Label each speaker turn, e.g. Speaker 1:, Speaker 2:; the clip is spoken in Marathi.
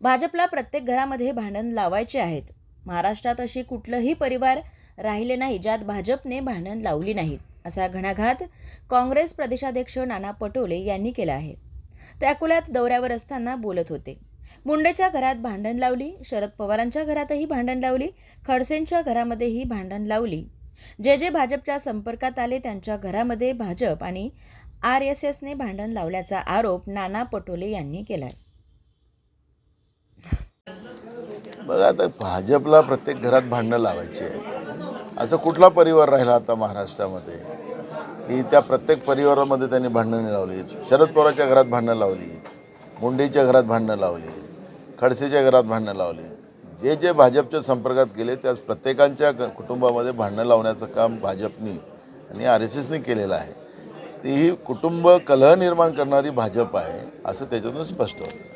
Speaker 1: भाजपला प्रत्येक घरामध्ये भांडण लावायचे आहेत. महाराष्ट्रात अशी कुठलंही परिवार राहिले नाही ज्यात भाजपने भांडण लावली नाहीत असा घणाघात काँग्रेस प्रदेशाध्यक्ष नाना पटोले यांनी केला आहे. ते अकोल्यात दौऱ्यावर असताना बोलत होते. मुंडेच्या घरात भांडण लावली शरद पवारांच्या घरातही भांडण लावली खडसेंच्या घरामध्येही भांडण लावली. जे जे भाजपच्या संपर्कात आले त्यांच्या घरामध्ये भाजप आणि आर एस एसने भांडण लावल्याचा आरोप नाना पटोले यांनी केला आहे
Speaker 2: बघा आता भाजपला प्रत्येक घरात भांडणं लावायची आहेत. असं कुठला परिवार राहिला आता महाराष्ट्रामध्ये? की त्या प्रत्येक परिवारामध्ये त्यांनी भांडणं लावली. शरद पवारच्या घरात भांडणं लावली. मुंडेच्या घरात भांडणं लावली. खडसेच्या घरात भांडणं लावली. जे जे भाजपच्या संपर्कात गेले त्या प्रत्येकांच्या क- कुटुंबामध्ये भांडणं लावण्याचं काम भाजपनी आणि आर एस एसनी केलेलं आहे. ती ही कुटुंब कलह निर्माण करणारी भाजप आहे असं त्याच्यातून स्पष्ट होतं.